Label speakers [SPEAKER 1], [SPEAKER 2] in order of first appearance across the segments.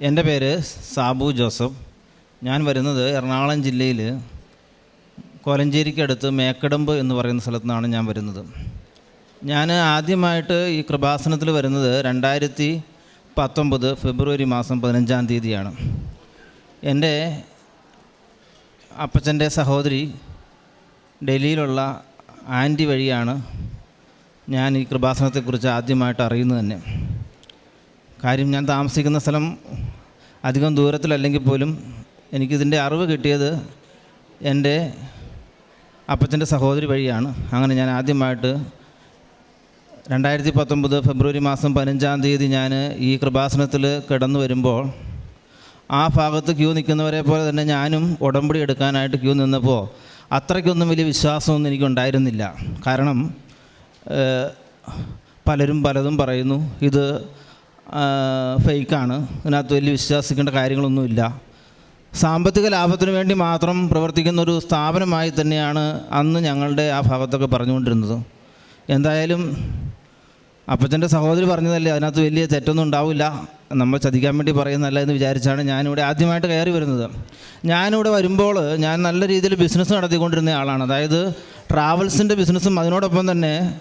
[SPEAKER 1] എന്റെ പേര് സാബു ജോസഫ്. ഞാൻ വരുന്നത് എറണാകുളം ജില്ലയിൽ കോലഞ്ചേരിക്കടുത്ത് മേക്കടമ്പ് എന്ന് പറയുന്ന സ്ഥലത്തു നിന്നാണ് ഞാൻ വരുന്നത്. ഞാൻ ആദ്യമായിട്ട് ഈ കൃപാസനത്തിൽ വരുന്നത് രണ്ടായിരത്തി പത്തൊമ്പത് ഫെബ്രുവരി മാസം പതിനഞ്ചാം തീയതിയാണ്. എന്റെ അപ്പച്ചന്റെ സഹോദരി ഡൽഹിയിലുള്ള ആന്റി വഴിയാണ് ഞാൻ ഈ കൃപാസനത്തെക്കുറിച്ച് ആദ്യമായിട്ട് അറിയുന്നത് തന്നെ. കാര്യം ഞാൻ താമസിക്കുന്ന സ്ഥലം അധികം ദൂരത്തിലല്ലെങ്കിൽ പോലും എനിക്കിതിന്റെ അറിവ് കിട്ടിയത് എന്റെ അപ്പച്ചന്റെ സഹോദരി വഴിയാണ്. അങ്ങനെ ഞാൻ ആദ്യമായിട്ട് രണ്ടായിരത്തി പത്തൊമ്പത് ഫെബ്രുവരി മാസം പതിനഞ്ചാം തീയതി ഞാൻ ഈ കൃപാസനത്തിൽ കിടന്നു വരുമ്പോൾ ആ ഭാഗത്ത് ക്യൂ നിൽക്കുന്നവരെ പോലെ തന്നെ ഞാനും ഉടമ്പടി എടുക്കാനായിട്ട് ക്യൂ നിന്നപ്പോൾ അത്രയ്ക്കൊന്നും വലിയ വിശ്വാസമൊന്നും എനിക്കുണ്ടായിരുന്നില്ല. കാരണം പലരും പലതും പറയുന്നു. ഇത് ഫേക്കാണ് ഇതിനകത്ത് വലിയ വിശ്വസിക്കേണ്ട കാര്യങ്ങളൊന്നുമില്ല. സാമ്പത്തിക ലാഭത്തിന് വേണ്ടി മാത്രം പ്രവർത്തിക്കുന്ന ഒരു സ്ഥാപനമായി തന്നെയാണ് അന്ന് ഞങ്ങളുടെ ആ ഭാഗത്തൊക്കെ പറഞ്ഞുകൊണ്ടിരുന്നത്. എന്തായാലും അപ്പച്ചന്റെ സഹോദരി പറഞ്ഞതല്ലേ അതിനകത്ത് വലിയ തെറ്റൊന്നും ഉണ്ടാവില്ല. നമ്മൾ ചതിക്കാൻ വേണ്ടി പറയുന്നതല്ല എന്ന് വിചാരിച്ചാണ് ഞാനിവിടെ ആദ്യമായിട്ട് കയറി വരുന്നത്. ഞാനിവിടെ വരുമ്പോൾ ഞാൻ നല്ല രീതിയിൽ ബിസിനസ് നടത്തിക്കൊണ്ടിരുന്ന ആളാണ്. അതായത് ട്രാവൽസിന്റെ ബിസിനസ്സും അതിനോടൊപ്പം തന്നെ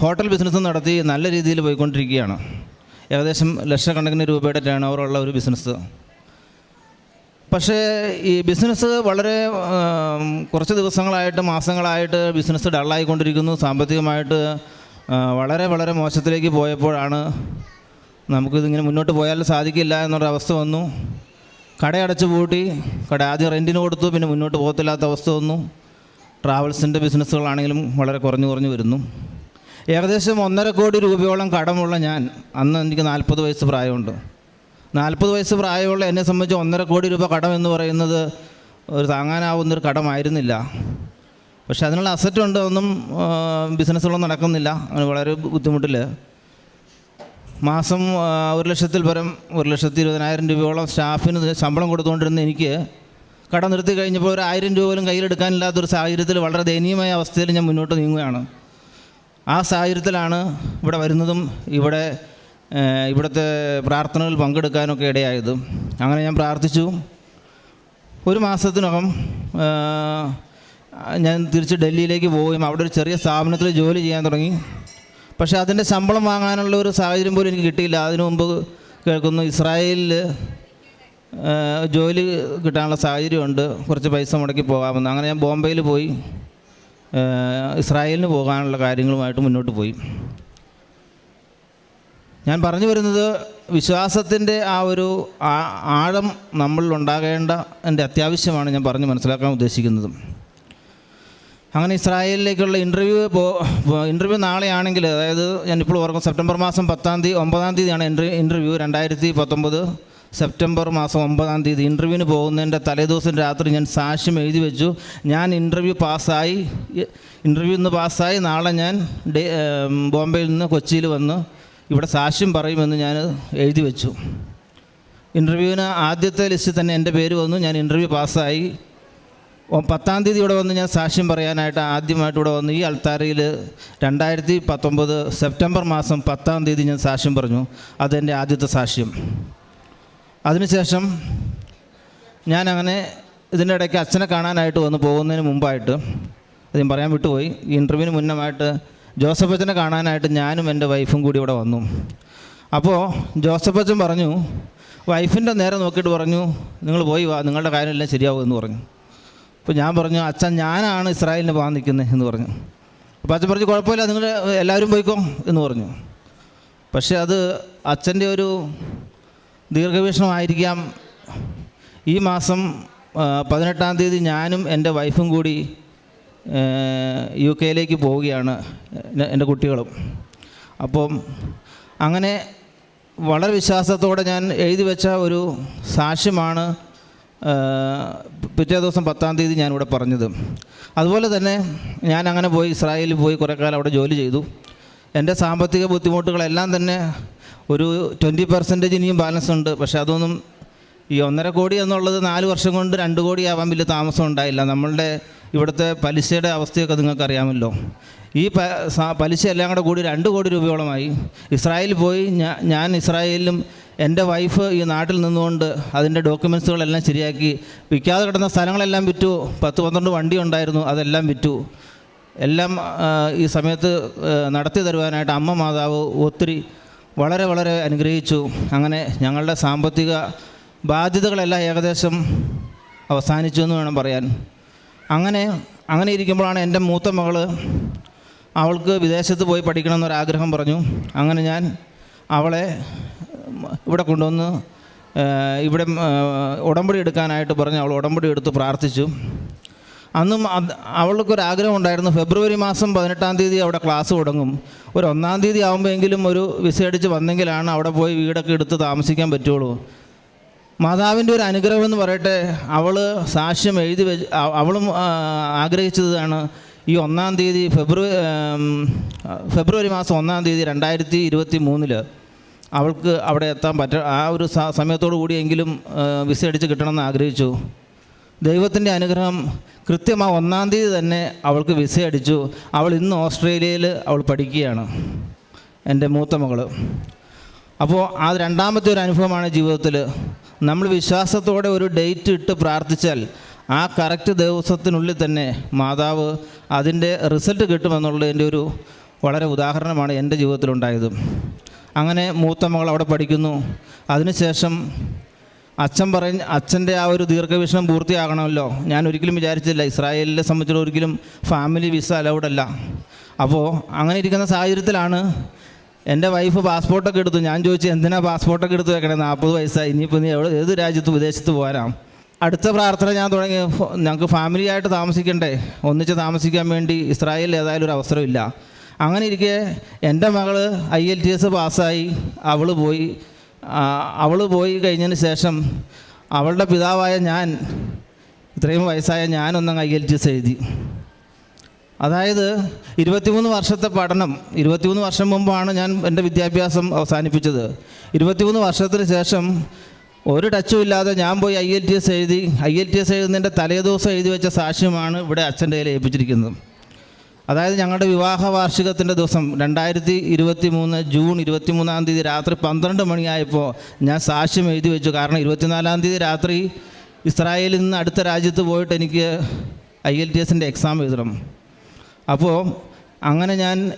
[SPEAKER 1] ഹോട്ടൽ ബിസിനസ് നടത്തി നല്ല രീതിയിൽ പോയിക്കൊണ്ടിരിക്കുകയാണ്. ഏകദേശം ലക്ഷക്കണക്കിന് രൂപയുടെ ടേൺ ഓവറുള്ള ഒരു ബിസിനസ്. പക്ഷേ ഈ ബിസിനസ് വളരെ കുറച്ച് ദിവസങ്ങളായിട്ട് മാസങ്ങളായിട്ട് ബിസിനസ് ഡള്ളായിക്കൊണ്ടിരിക്കുന്നു സാമ്പത്തികമായിട്ട് വളരെ വളരെ മോശത്തിലേക്ക് പോയപ്പോഴാണ് നമുക്കിതിങ്ങനെ മുന്നോട്ട് പോയാൽ സാധിക്കില്ല എന്നൊരു അവസ്ഥ വന്നു. കടയടച്ച് പൂട്ടി കട ആദ്യം റെന്റിന് കൊടുത്തു പിന്നെ മുന്നോട്ട് പോകത്തില്ലാത്ത അവസ്ഥ വന്നു. ട്രാവൽസിന്റെ ബിസിനസ്സുകളാണെങ്കിലും വളരെ കുറഞ്ഞു കുറഞ്ഞു വരുന്നു. ഏകദേശം ഒന്നര കോടി രൂപയോളം കടമുള്ള ഞാൻ അന്ന് എനിക്ക് നാൽപ്പത് വയസ്സ് പ്രായമുണ്ട്. നാൽപ്പത് വയസ്സ് പ്രായമുള്ള എന്നെ സംബന്ധിച്ച് ഒന്നര കോടി രൂപ കടം എന്ന് പറയുന്നത് ഒരു താങ്ങാനാവുന്നൊരു കടമായിരുന്നില്ല. പക്ഷേ അതിനുള്ള അസറ്റ് ഉണ്ട് ഒന്നും ബിസിനസ്സുകളൊന്നും നടക്കുന്നില്ല. അങ്ങനെ വളരെ ബുദ്ധിമുട്ടിൽ മാസം ഒരു ലക്ഷത്തിൽ പരം ഒരു ലക്ഷത്തി ഇരുപതിനായിരം രൂപയോളം സ്റ്റാഫിന് ശമ്പളം കൊടുത്തുകൊണ്ടിരുന്ന എനിക്ക് കട നിർത്തി കഴിഞ്ഞപ്പോൾ ഒരു ആയിരം രൂപ പോലും കയ്യിലെടുക്കാനില്ലാത്തൊരു സാഹചര്യത്തിൽ വളരെ ദയനീയമായ അവസ്ഥയിൽ ഞാൻ മുന്നോട്ട് നീങ്ങുകയാണ്. ആ സാഹചര്യത്തിലാണ് ഇവിടെ വരുന്നതും ഇവിടെ ഇവിടുത്തെ പ്രാർത്ഥനകളിൽ പങ്കെടുക്കാനൊക്കെ ഇടയായത്. അങ്ങനെ ഞാൻ പ്രാർത്ഥിച്ചു. ഒരു മാസത്തിനകം ഞാൻ തിരിച്ച് ഡൽഹിയിലേക്ക് പോവുകയും അവിടെ ഒരു ചെറിയ സ്ഥാപനത്തിൽ ജോലി ചെയ്യാൻ തുടങ്ങി. പക്ഷേ അതിന്റെ ശമ്പളം വാങ്ങാനുള്ള ഒരു സാഹചര്യം പോലും എനിക്ക് കിട്ടിയില്ല. അതിനു മുമ്പ് കേൾക്കുന്നു ഇസ്രായേലിൽ ജോലി കിട്ടാനുള്ള സാഹചര്യമുണ്ട്. കുറച്ച് പൈസ മുടക്കി പോകാമെന്ന്. അങ്ങനെ ഞാൻ ബോംബെയിൽ പോയി. ഇസ്രായേലിന് പോകാനുള്ള കാര്യങ്ങളുമായിട്ട് മുന്നോട്ട് പോയി. ഞാൻ പറഞ്ഞു വരുന്നത് വിശ്വാസത്തിന്റെ ആ ഒരു ആഴം നമ്മളിൽ ഉണ്ടാകേണ്ട എന്റെ അത്യാവശ്യമാണ് ഞാൻ പറഞ്ഞ് മനസ്സിലാക്കാൻ ഉദ്ദേശിക്കുന്നത്. അങ്ങനെ ഇസ്രായേലിലേക്കുള്ള ഇന്റർവ്യൂ പോ ഇന്റർവ്യൂ നാളെയാണെങ്കിൽ അതായത് ഞാനിപ്പോൾ ഓർക്കും സെപ്റ്റംബർ മാസം പത്താം തീയതി ഒമ്പതാം തീയതിയാണ് ഇന്റർ ഇന്റർവ്യൂ രണ്ടായിരത്തി പത്തൊമ്പത്. സെപ്റ്റംബർ മാസം ഒമ്പതാം തീയതി ഇന്റർവ്യൂവിന് പോകുന്നതിന്റെ തലേദിവസം രാത്രി ഞാൻ സാക്ഷ്യം എഴുതി വെച്ചു. ഞാൻ ഇന്റർവ്യൂ പാസ്സായി. ഇന്റർവ്യൂ ഇന്ന് പാസ്സായി. നാളെ ഞാൻ ബോംബെയിൽ നിന്ന് കൊച്ചിയിൽ വന്ന്. ഇവിടെ സാക്ഷ്യം പറയുമെന്ന് ഞാൻ എഴുതി വെച്ചു. ഇന്റർവ്യൂവിന് ആദ്യത്തെ ലിസ്റ്റിൽ തന്നെ എന്റെ പേര് വന്നു. ഞാൻ ഇന്റർവ്യൂ പാസ്സായി. പത്താം തീയതി ഇവിടെ വന്ന് ഞാൻ സാക്ഷ്യം പറയാനായിട്ട് ആദ്യമായിട്ട് ഇവിടെ വന്ന് ഈ അൾത്താരയിൽ രണ്ടായിരത്തി പത്തൊമ്പത് സെപ്റ്റംബർ മാസം പത്താം തീയതി ഞാൻ സാക്ഷ്യം പറഞ്ഞു. അതെന്റെ ആദ്യത്തെ സാക്ഷ്യം. അതിനുശേഷം ഞാൻ അങ്ങനെ ഇതിന്റെ ഇടയ്ക്ക് അച്ഛനെ കാണാനായിട്ട് വന്ന് പോകുന്നതിന് മുമ്പായിട്ട് അത് ഞാൻ പറയാൻ വിട്ടുപോയി. ഈ ഇന്റർവ്യൂവിന് മുന്നമായിട്ട് ജോസഫ് അച്ഛനെ കാണാനായിട്ട് ഞാനും എന്റെ വൈഫും കൂടി ഇവിടെ വന്നു. അപ്പോൾ ജോസഫ് അച്ഛൻ പറഞ്ഞു വൈഫിന്റെ നേരെ നോക്കിയിട്ട് പറഞ്ഞു നിങ്ങൾ പോയി വാ നിങ്ങളുടെ കാര്യമെല്ലാം ശരിയാവും എന്ന് പറഞ്ഞു. അപ്പോൾ ഞാൻ പറഞ്ഞു അച്ഛൻ ഞാനാണ് ഇസ്രായേലിന് പോകാൻ നിൽക്കുന്നത് എന്ന് പറഞ്ഞു. അപ്പോൾ അച്ഛൻ പറഞ്ഞു കുഴപ്പമില്ല നിങ്ങൾ എല്ലാവരും പോയിക്കോ എന്ന് പറഞ്ഞു. പക്ഷേ അത് അച്ഛന്റെ ഒരു ദീർഘവീക്ഷണമായിരിക്കാം. ഈ മാസം പതിനെട്ടാം തീയതി ഞാനും എന്റെ വൈഫും കൂടി യു കെയിലേക്ക് പോവുകയാണ് എന്റെ കുട്ടികളും. അപ്പം അങ്ങനെ വളരെ വിശ്വാസത്തോടെ ഞാൻ എഴുതി വെച്ച ഒരു സാക്ഷ്യമാണ് പിറ്റേ ദിവസം പത്താം തീയതി ഞാനിവിടെ പറഞ്ഞത്. അതുപോലെ തന്നെ ഞാൻ അങ്ങനെ പോയി ഇസ്രായേലിൽ പോയി കുറേ കാലം അവിടെ ജോലി ചെയ്തു. എന്റെ സാമ്പത്തിക ബുദ്ധിമുട്ടുകളെല്ലാം തന്നെ ഒരു ട്വന്റി പെർസെന്റേജ് ഇനിയും ബാലൻസ് ഉണ്ട്. പക്ഷേ അതൊന്നും ഈ ഒന്നര കോടി എന്നുള്ളത് നാല് വർഷം കൊണ്ട് രണ്ട് കോടി ആവാൻ വലിയ താമസം ഉണ്ടായില്ല. നമ്മളുടെ ഇവിടുത്തെ പലിശയുടെ അവസ്ഥയൊക്കെ നിങ്ങൾക്ക് അറിയാമല്ലോ. ഈ പലിശ എല്ലാം കൂടെ കൂടി രണ്ട് കോടി രൂപയോളമായി. ഇസ്രായേലിൽ പോയി ഞാൻ ഞാൻ ഇസ്രായേലിലും എന്റെ വൈഫ് ഈ നാട്ടിൽ നിന്നുകൊണ്ട് അതിന്റെ ഡോക്യുമെൻസുകളെല്ലാം ശരിയാക്കി. വിൽക്കാതെ കിടന്ന സ്ഥലങ്ങളെല്ലാം വിറ്റു. പത്ത് പന്ത്രണ്ട് വണ്ടി ഉണ്ടായിരുന്നു അതെല്ലാം വിറ്റു. എല്ലാം ഈ സമയത്ത് നടത്തി തരുവാനായിട്ട് അമ്മ മാതാവ് ഒത്തിരി വളരെ വളരെ അനുഗ്രഹിച്ചു. അങ്ങനെ ഞങ്ങളുടെ സാമ്പത്തിക ബാധ്യതകളെല്ലാം ഏകദേശം അവസാനിച്ചു എന്ന് വേണം പറയാൻ. അങ്ങനെ അങ്ങനെ ഇരിക്കുമ്പോഴാണ് എന്റെ മൂത്ത മകൾ അവൾക്ക് വിദേശത്ത് പോയി പഠിക്കണം എന്നൊരാഗ്രഹം പറഞ്ഞു. അങ്ങനെ ഞാൻ അവളെ ഇവിടെ കൊണ്ടുവന്ന് ഇവിടെ ഉടമ്പടി എടുക്കാനായിട്ട് പറഞ്ഞ് അവൾ ഉടമ്പടി എടുത്ത് പ്രാർത്ഥിച്ചു. അന്നും അത് അവൾക്കൊരാഗ്രഹം ഉണ്ടായിരുന്നു. ഫെബ്രുവരി മാസം പതിനെട്ടാം തീയതി അവിടെ ക്ലാസ് തുടങ്ങും. ഒരു ഒന്നാം തീയതി ആകുമ്പോഴെങ്കിലും ഒരു വിസ അടിച്ച് വന്നെങ്കിലാണ് അവിടെ പോയി വീടൊക്കെ എടുത്ത് താമസിക്കാൻ പറ്റുള്ളൂ. മാതാവിന്റെ ഒരു അനുഗ്രഹം എന്ന് പറയട്ടെ അവൾ സാക്ഷ്യം എഴുതി വെച്ച് അവളും ആഗ്രഹിച്ചതാണ്. ഈ ഒന്നാം തീയതി ഫെബ്രുവരി ഫെബ്രുവരി മാസം ഒന്നാം തീയതി രണ്ടായിരത്തി ഇരുപത്തി മൂന്നിൽ അവൾക്ക് അവിടെ എത്താൻ പറ്റ ആ ഒരു സമയത്തോടു കൂടിയെങ്കിലും വിസ അടിച്ച് കിട്ടണമെന്ന് ആഗ്രഹിച്ചു. ദൈവത്തിന്റെ അനുഗ്രഹം കൃത്യം ആ ഒന്നാം തീയതി തന്നെ അവൾക്ക് വിസ അടിച്ചു. അവൾ ഇന്ന് ഓസ്ട്രേലിയയിൽ അവൾ പഠിക്കുകയാണ് എന്റെ മൂത്ത മകൾ. അപ്പോൾ ആ രണ്ടാമത്തെ ഒരു അനുഭവമാണ് ജീവിതത്തിൽ. നമ്മൾ വിശ്വാസത്തോടെ ഒരു ഡേറ്റ് ഇട്ട് പ്രാർത്ഥിച്ചാൽ ആ കറക്റ്റ് ദിവസത്തിനുള്ളിൽ തന്നെ മാതാവ് അതിന്റെ റിസൾട്ട് കിട്ടുമെന്നുള്ളതിന്റെ ഒരു വളരെ ഉദാഹരണമാണ് എന്റെ ജീവിതത്തിലുണ്ടായത്. അങ്ങനെ മൂത്ത മകൾ അവിടെ പഠിക്കുന്നു. അതിനുശേഷം അച്ഛൻ പറഞ്ഞ് അച്ഛന്റെ ആ ഒരു ദീർഘവീക്ഷണം പൂർത്തിയാകണമല്ലോ. ഞാൻ ഒരിക്കലും വിചാരിച്ചില്ല ഇസ്രായേലിനെ സംബന്ധിച്ചിടത്തോളം ഒരിക്കലും ഫാമിലി വിസ അലൗഡ് അല്ല. അപ്പോൾ അങ്ങനെ ഇരിക്കുന്ന സാഹചര്യത്തിലാണ് എന്റെ വൈഫ് പാസ്പോർട്ടൊക്കെ എടുത്തു. ഞാൻ ചോദിച്ചു എന്തിനാ പാസ്പോർട്ടൊക്കെ എടുത്ത് വെക്കണേ? നാൽപ്പത് വയസ്സായി. ഇനിയിപ്പോൾ നീ എവിടെ ഏത് രാജ്യത്ത് വിദേശത്ത് പോകാനാ? അടുത്ത പ്രാർത്ഥന ഞാൻ തുടങ്ങി. ഞങ്ങൾക്ക് ഫാമിലിയായിട്ട് താമസിക്കണ്ടേ. ഒന്നിച്ച് താമസിക്കാൻ വേണ്ടി ഇസ്രായേലിൽ ഏതായാലും ഒരു അവസരമില്ല. അങ്ങനെ ഇരിക്കെ എന്റെ മകൾ ഐ എൽ ടി എസ് പാസ്സായി അവൾ പോയി. അവൾ പോയി കഴിഞ്ഞതിന് ശേഷം അവളുടെ പിതാവായ ഞാൻ ഇത്രയും വയസ്സായ ഞാനൊന്നും ഐ എഴുതി. അതായത് ഇരുപത്തിമൂന്ന് വർഷത്തെ പഠനം ഇരുപത്തിമൂന്ന് വർഷം മുമ്പാണ് ഞാൻ എന്റെ വിദ്യാഭ്യാസം അവസാനിപ്പിച്ചത്. ഇരുപത്തിമൂന്ന് വർഷത്തിന് ശേഷം ഒരു ടച്ചും ഇല്ലാതെ ഞാൻ പോയി ഐ എൽ ടി എസ് എഴുതി ഐ എൽ ടി എസ് എഴുതുന്നതിന്റെ തലേദിവസം എഴുതി വെച്ച സാക്ഷ്യമാണ് ഇവിടെ അച്ഛന്റെ കയ്യിൽ ഏൽപ്പിച്ചിരിക്കുന്നത്. അതായത് ഞങ്ങളുടെ വിവാഹ വാർഷികത്തിന്റെ ദിവസം രണ്ടായിരത്തി ഇരുപത്തി മൂന്ന് ജൂൺ ഇരുപത്തി മൂന്നാം തീയതി രാത്രി പന്ത്രണ്ട് മണിയായപ്പോൾ ഞാൻ സാക്ഷ്യം എഴുതി വെച്ചു. കാരണം ഇരുപത്തിനാലാം തീയതി രാത്രി ഇസ്രായേലിൽ നിന്ന് അടുത്ത രാജ്യത്ത് പോയിട്ട് എനിക്ക് ഐ എൽ ടി എസിന്റെ എക്സാം എഴുതണം. അപ്പോൾ അങ്ങനെ ഞാൻ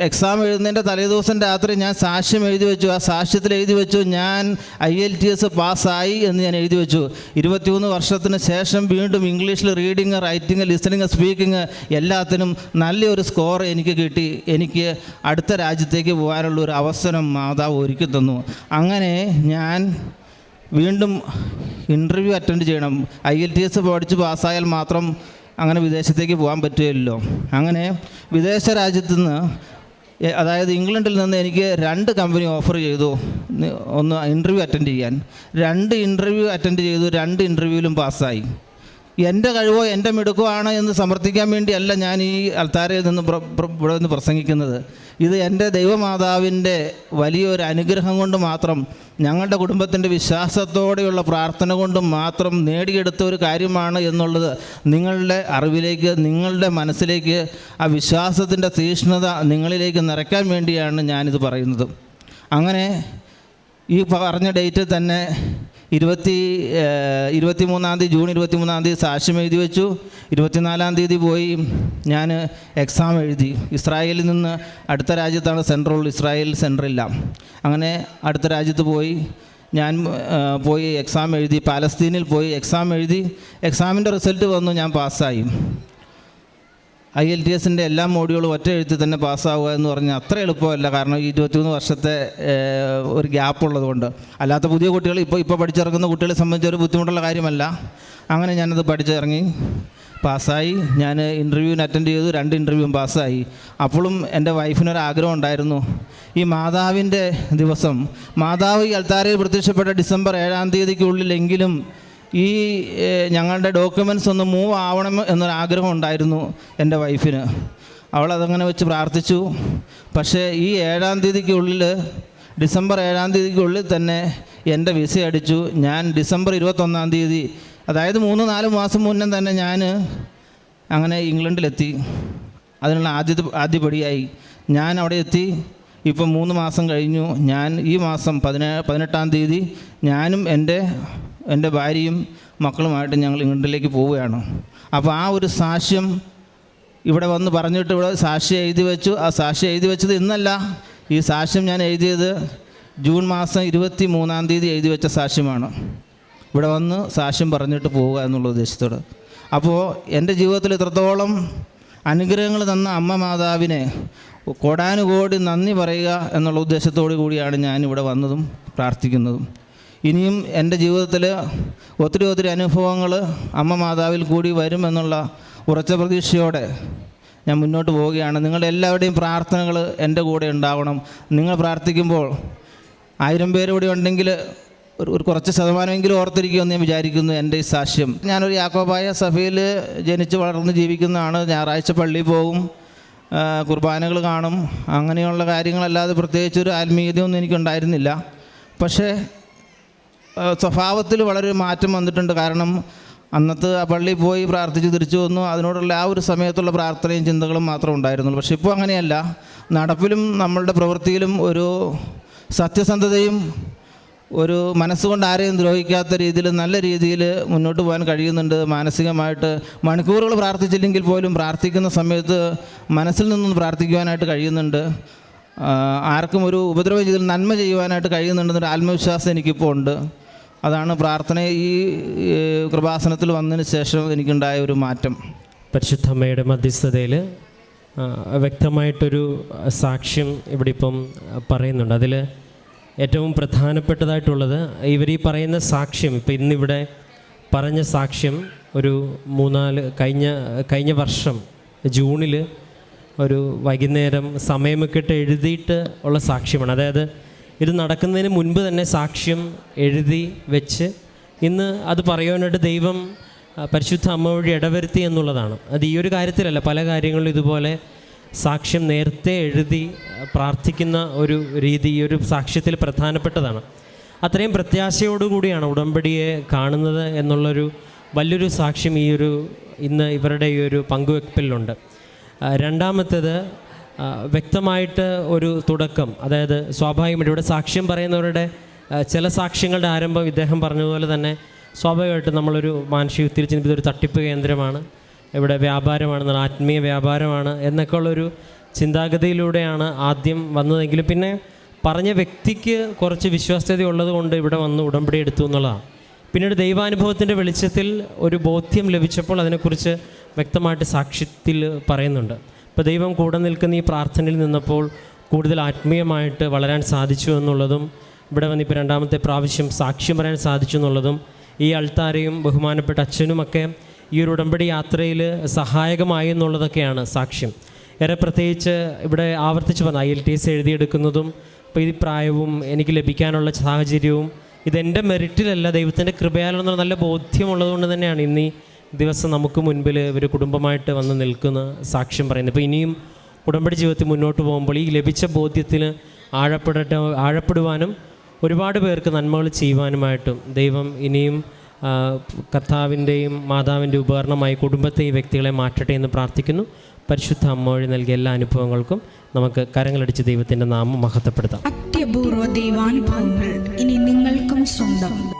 [SPEAKER 1] എക്സാം എഴുതുന്നതിന്റെ തലേദിവസം രാത്രി ഞാൻ സാക്ഷ്യം എഴുതി വെച്ചു. ആ സാക്ഷ്യത്തിൽ എഴുതി വെച്ചു. ഞാൻ ഐ എൽ ടി എസ് പാസ്സായി എന്ന് ഞാൻ എഴുതി വെച്ചു. ഇരുപത്തിമൂന്ന് വർഷത്തിന് ശേഷം വീണ്ടും ഇംഗ്ലീഷിൽ റീഡിങ് റൈറ്റിംഗ് ലിസണിങ് സ്പീക്കിംഗ് എല്ലാത്തിനും നല്ലൊരു സ്കോർ എനിക്ക് കിട്ടി. എനിക്ക് അടുത്ത രാജ്യത്തേക്ക് പോകാനുള്ള ഒരു അവസരം മാതാവ് ഒരുക്കി തന്നു. അങ്ങനെ ഞാൻ വീണ്ടും ഇന്റർവ്യൂ അറ്റൻഡ് ചെയ്യണം. ഐ എൽ ടി എസ് പഠിച്ച് പാസ്സായാൽ മാത്രം അങ്ങനെ വിദേശത്തേക്ക് പോകാൻ പറ്റുകയില്ലല്ലോ. അങ്ങനെ വിദേശ രാജ്യത്തു നിന്ന് അതായത് ഇംഗ്ലണ്ടിൽ നിന്ന് എനിക്ക് രണ്ട് കമ്പനി ഓഫർ ചെയ്തു. ഒന്ന് ഇന്റർവ്യൂ അറ്റൻഡ് ചെയ്യാൻ. രണ്ട് ഇന്റർവ്യൂ അറ്റൻഡ് ചെയ്തു രണ്ട് ഇന്റർവ്യൂവിലും പാസ്സായി എന്റെ കഴിവോ എന്റെ മിടുക്കോ ആണ് എന്ന് സമർത്ഥിക്കാൻ വേണ്ടിയല്ല ഞാൻ ഈ അൽത്താരയിൽ നിന്ന് ഇവിടെ നിന്ന് പ്രസംഗിക്കുന്നത്. ഇത് എന്റെ ദൈവമാതാവിന്റെ വലിയൊരു അനുഗ്രഹം കൊണ്ട് മാത്രം ഞങ്ങളുടെ കുടുംബത്തിന്റെ വിശ്വാസത്തോടെയുള്ള പ്രാർത്ഥന കൊണ്ട് മാത്രം നേടിയെടുത്ത ഒരു കാര്യമാണ് എന്നുള്ളത് നിങ്ങളുടെ അറിവിലേക്ക് നിങ്ങളുടെ മനസ്സിലേക്ക് ആ വിശ്വാസത്തിന്റെ തീഷ്ണത നിങ്ങളിലേക്ക് നിറയ്ക്കാൻ വേണ്ടിയാണ് ഞാനിത് പറയുന്നത്. അങ്ങനെ ഈ പറഞ്ഞ ഡേറ്റിൽ തന്നെ ഇരുപത്തി ഇരുപത്തി മൂന്നാം തീയതി ജൂൺ ഇരുപത്തി മൂന്നാം തീയതി സാക്ഷ്യം എഴുതി വെച്ചു. ഇരുപത്തിനാലാം തീയതി പോയി ഞാൻ എക്സാം എഴുതി. ഇസ്രായേലിൽ നിന്ന് അടുത്ത രാജ്യത്താണ് സെൻട്രൽ ഇസ്രായേൽ സെന്ററില്ല അങ്ങനെ അടുത്ത രാജ്യത്ത് പോയി. ഞാൻ പോയി എക്സാം എഴുതി. പാലസ്തീനിൽ പോയി എക്സാം എഴുതി. എക്സാമിന്റെ റിസൾട്ട് വന്നു. ഞാൻ പാസ്സായി ഐ എൽ ടി എസിന്റെ എല്ലാ മോഡ്യൂളും ഒറ്റ എഴുത്തിൽ തന്നെ പാസ്സാവുക എന്ന് പറഞ്ഞാൽ അത്ര എളുപ്പമല്ല. കാരണം ഈ ഇരുപത്തിമൂന്ന് വർഷത്തെ ഒരു ഗ്യാപ്പ് ഉള്ളതുകൊണ്ട്. അല്ലാത്ത പുതിയ കുട്ടികൾ ഇപ്പോൾ ഇപ്പോൾ പഠിച്ചിറങ്ങുന്ന കുട്ടികളെ സംബന്ധിച്ച് ഒരു ബുദ്ധിമുട്ടുള്ള കാര്യമല്ല. അങ്ങനെ ഞാനത് പഠിച്ചിറങ്ങി പാസ്സായി. ഞാൻ ഇന്റർവ്യൂവിന് അറ്റൻഡ് ചെയ്തു രണ്ട് ഇന്റർവ്യൂവും പാസ്സായി. അപ്പോഴും എന്റെ വൈഫിനൊരു ആഗ്രഹം ഉണ്ടായിരുന്നു. ഈ മാതാവിന്റെ ദിവസം മാതാവ് ഈ അൽത്താരയിൽ പ്രത്യക്ഷപ്പെട്ട ഡിസംബർ ഏഴാം തീയതിക്കുള്ളിലെങ്കിലും ഈ ഞങ്ങളുടെ ഡോക്യുമെന്റ്സ് ഒന്ന് മൂവ് ആവണം എന്നൊരാഗ്രഹം ഉണ്ടായിരുന്നു എന്റെ വൈഫിന് അവൾ അതങ്ങനെ വെച്ച് പ്രാർത്ഥിച്ചു. പക്ഷേ ഈ ഏഴാം തീയതിക്കുള്ളിൽ ഡിസംബർ ഏഴാം തീയതിക്കുള്ളിൽ തന്നെ എന്റെ വിസ അടിച്ചു. ഞാൻ ഡിസംബർ ഇരുപത്തൊന്നാം തീയതി അതായത് മൂന്ന് നാല് മാസം മുന്നേ തന്നെ ഞാൻ അങ്ങനെ ഇംഗ്ലണ്ടിലെത്തി. അതിനുള്ള ആദ്യത്തെ ആദ്യപടിയായി. ഞാൻ അവിടെ എത്തി. ഇപ്പം മൂന്ന് മാസം കഴിഞ്ഞു. ഞാൻ ഈ മാസം പതിനേഴ് പതിനെട്ടാം തീയതി ഞാനും എന്റെ എന്റെ ഭാര്യയും മക്കളുമായിട്ട് ഞങ്ങൾ ഇംഗ്ലണ്ടിലേക്ക് പോവുകയാണ്. അപ്പോൾ ആ ഒരു സാക്ഷ്യം ഇവിടെ വന്ന് പറഞ്ഞിട്ട് ഇവിടെ സാക്ഷി എഴുതി വെച്ചു. ആ സാക്ഷി എഴുതി വെച്ചത് ഇന്നല്ല. ഈ സാക്ഷ്യം ഞാൻ എഴുതിയത് ജൂൺ മാസം ഇരുപത്തി മൂന്നാം തീയതി എഴുതി വെച്ച സാക്ഷ്യമാണ്. ഇവിടെ വന്ന് സാക്ഷ്യം പറഞ്ഞിട്ട് പോവുക എന്നുള്ള ഉദ്ദേശത്തോട്. അപ്പോൾ എന്റെ ജീവിതത്തിൽ ഇത്രത്തോളം അനുഗ്രഹങ്ങൾ തന്ന അമ്മ മാതാവിനെ കോടാനുകോടി നന്ദി പറയുക എന്നുള്ള ഉദ്ദേശത്തോടു കൂടിയാണ് ഞാൻ ഇവിടെ വന്നതും പ്രാർത്ഥിക്കുന്നതും. ഇനിയും എന്റെ ജീവിതത്തിൽ ഒത്തിരി ഒത്തിരി അനുഭവങ്ങൾ അമ്മ മാതാവിൽ കൂടി വരുമെന്നുള്ള ഉറച്ച പ്രതീക്ഷയോടെ ഞാൻ മുന്നോട്ട് പോവുകയാണ്. നിങ്ങളുടെ എല്ലാവരുടെയും പ്രാർത്ഥനകൾ എന്റെ കൂടെ ഉണ്ടാവണം. നിങ്ങൾ പ്രാർത്ഥിക്കുമ്പോൾ ആയിരം പേര് ഇവിടെ ഉണ്ടെങ്കിൽ ഒരു കുറച്ച് ശതമാനമെങ്കിലും ഓർത്തിരിക്കുമെന്ന് ഞാൻ വിചാരിക്കുന്നു എന്റെ ഈ സാക്ഷ്യം. ഞാനൊരു യാക്കോബായ സഭയിൽ ജനിച്ച് വളർന്ന് ജീവിക്കുന്നതാണ്. ഞായറാഴ്ച പള്ളിയിൽ പോകും കുർബാനകൾ കാണും. അങ്ങനെയുള്ള കാര്യങ്ങളല്ലാതെ പ്രത്യേകിച്ചൊരു ആത്മീയതയൊന്നും എനിക്കുണ്ടായിരുന്നില്ല. പക്ഷേ സ്വഭാവത്തിൽ വളരെ മാറ്റം വന്നിട്ടുണ്ട്. കാരണം അന്നത്തെ ആ പള്ളിയിൽ പോയി പ്രാർത്ഥിച്ച് തിരിച്ചു വന്നു. അതിനോടുള്ള ആ ഒരു സമയത്തുള്ള പ്രാർത്ഥനയും ചിന്തകളും മാത്രം ഉണ്ടായിരുന്നുള്ളൂ. പക്ഷെ ഇപ്പോൾ അങ്ങനെയല്ല. നടപ്പിലും നമ്മളുടെ പ്രവൃത്തിയിലും ഒരു സത്യസന്ധതയും ഒരു മനസ്സുകൊണ്ട് ആരെയും ദ്രോഹിക്കാത്ത രീതിയിൽ നല്ല രീതിയിൽ മുന്നോട്ട് പോകാൻ കഴിയുന്നുണ്ട്. മാനസികമായിട്ട് മണിക്കൂറുകൾ പ്രാർത്ഥിച്ചില്ലെങ്കിൽ പോലും പ്രാർത്ഥിക്കുന്ന സമയത്ത് മനസ്സിൽ നിന്നും പ്രാർത്ഥിക്കുവാനായിട്ട് കഴിയുന്നുണ്ട്. ആർക്കും ഒരു ഉപദ്രവം ചെയ്തിൽ നന്മ ചെയ്യുവാനായിട്ട് കഴിയുന്നുണ്ടെന്നൊരു ആത്മവിശ്വാസം എനിക്കിപ്പോൾ ഉണ്ട്. അതാണ് പ്രാർത്ഥന. ഈ കൃപാസനത്തിൽ വന്നതിന് ശേഷം എനിക്കുണ്ടായ ഒരു മാറ്റം.
[SPEAKER 2] പരിശുദ്ധമ്മയുടെ മധ്യസ്ഥതയിൽ വ്യക്തമായിട്ടൊരു സാക്ഷ്യം ഇവിടെ ഇപ്പം പറയുന്നുണ്ട്. അതിൽ ഏറ്റവും പ്രധാനപ്പെട്ടതായിട്ടുള്ളത് ഇവർ ഈ പറയുന്ന സാക്ഷ്യം ഇപ്പം ഇന്നിവിടെ പറഞ്ഞ സാക്ഷ്യം ഒരു മൂന്നാൽ കഴിഞ്ഞ കഴിഞ്ഞ വർഷം ജൂണിൽ ഒരു വൈകുന്നേരം സമയമൊക്കെ ഇട്ട് എഴുതിയിട്ട് ഉള്ള സാക്ഷ്യമാണ്. അതായത് ഇത് നടക്കുന്നതിന് മുൻപ് തന്നെ സാക്ഷ്യം എഴുതി വെച്ച് ഇന്ന് അത് പറയുവാനായിട്ട് ദൈവം പരിശുദ്ധ അമ്മ വഴി ഇടവരുത്തി എന്നുള്ളതാണ്. അത് ഈ ഒരു കാര്യത്തിലല്ല പല കാര്യങ്ങളിലും ഇതുപോലെ സാക്ഷ്യം നേരത്തെ എഴുതി പ്രാർത്ഥിക്കുന്ന ഒരു രീതി ഈ ഒരു സാക്ഷ്യത്തിൽ പ്രധാനപ്പെട്ടതാണ്. അത്രയും പ്രത്യാശയോടുകൂടിയാണ് ഉടമ്പടിയെ കാണുന്നത് എന്നുള്ളൊരു വലിയൊരു സാക്ഷ്യം ഈ ഒരു ഇന്ന് ഇവരുടെ ഈ ഒരു പങ്കുവെപ്പിലുണ്ട്. രണ്ടാമത്തേത് വ്യക്തമായിട്ട് ഒരു തുടക്കം. അതായത് സ്വാഭാവികമായിട്ട് ഇവിടെ സാക്ഷ്യം പറയുന്നവരുടെ ചില സാക്ഷ്യങ്ങളുടെ ആരംഭം ഇദ്ദേഹം പറഞ്ഞതുപോലെ തന്നെ സ്വാഭാവികമായിട്ടും നമ്മളൊരു മാനസിക തിരിച്ചിന് ഇതൊരു തട്ടിപ്പ് കേന്ദ്രമാണ്. ഇവിടെ വ്യാപാരമാണ് ആത്മീയ വ്യാപാരമാണ് എന്നൊക്കെ ഉള്ളൊരു ചിന്താഗതിയിലൂടെയാണ് ആദ്യം വന്നതെങ്കിലും പിന്നെ പറഞ്ഞ വ്യക്തിക്ക് കുറച്ച് വിശ്വാസ്യത ഉള്ളത് കൊണ്ട് ഇവിടെ വന്ന് ഉടമ്പടി എടുത്തു എന്നുള്ളതാണ്. പിന്നീട് ദൈവാനുഭവത്തിന്റെ വെളിച്ചത്തിൽ ഒരു ബോധ്യം ലഭിച്ചപ്പോൾ അതിനെക്കുറിച്ച് വ്യക്തമായിട്ട് സാക്ഷ്യത്തിൽ പറയുന്നുണ്ട്. ഇപ്പോൾ ദൈവം കൂടെ നിൽക്കുന്ന ഈ പ്രാർത്ഥനയിൽ നിന്നപ്പോൾ കൂടുതൽ ആത്മീയമായിട്ട് വളരാൻ സാധിച്ചു എന്നുള്ളതും ഇവിടെ വന്ന് ഇപ്പോൾ രണ്ടാമത്തെ പ്രാവശ്യം സാക്ഷ്യം പറയാൻ സാധിച്ചു എന്നുള്ളതും ഈ അൾത്താരയും ബഹുമാനപ്പെട്ട അച്ഛനുമൊക്കെ ഈ ഒരു ഉടമ്പടി യാത്രയിൽ സഹായകമായി എന്നുള്ളതൊക്കെയാണ് സാക്ഷ്യം. ഏറെ പ്രത്യേകിച്ച് ഇവിടെ ആവർത്തിച്ച് പറഞ്ഞ ഐ എൽ ടി എസ് എഴുതിയെടുക്കുന്നതും ഇപ്പോൾ ഈ പ്രായവും എനിക്ക് ലഭിക്കാനുള്ള സാഹചര്യവും ഇതെന്റെ മെറിറ്റിലല്ല ദൈവത്തിന്റെ കൃപയാലെന്നുള്ള നല്ല ബോധ്യമുള്ളതുകൊണ്ട് തന്നെയാണ്. ഇന്ന് ദിവസം നമുക്ക് മുൻപിൽ ഇവർ കുടുംബമായിട്ട് വന്ന് നിൽക്കുന്ന സാക്ഷ്യം പറയുന്നത്. ഇപ്പോൾ ഇനിയും ഉടമ്പടി ജീവിതത്തിൽ മുന്നോട്ട് പോകുമ്പോൾ ഈ ലഭിച്ച ബോധ്യത്തിൽ ആഴപ്പെടട്ട ആഴപ്പെടുവാനും ഒരുപാട് പേർക്ക് നന്മകൾ ചെയ്യുവാനുമായിട്ടും ദൈവം ഇനിയും കർത്താവിന്റെയും മാതാവിന്റെ ഉപകരണമായി കുടുംബത്തെ ഈ വ്യക്തികളെ മാറ്റട്ടെ എന്ന് പ്രാർത്ഥിക്കുന്നു. പരിശുദ്ധ അമ്മ വഴി നൽകിയ എല്ലാ അനുഭവങ്ങൾക്കും നമുക്ക് കരങ്ങളടിച്ച് ദൈവത്തിന്റെ നാമം മഹത്വപ്പെടുത്താം.
[SPEAKER 3] അത്യപൂർവ ദൈവാനുഭവങ്ങൾ ഇനി നിങ്ങൾക്കും സ്വന്തം.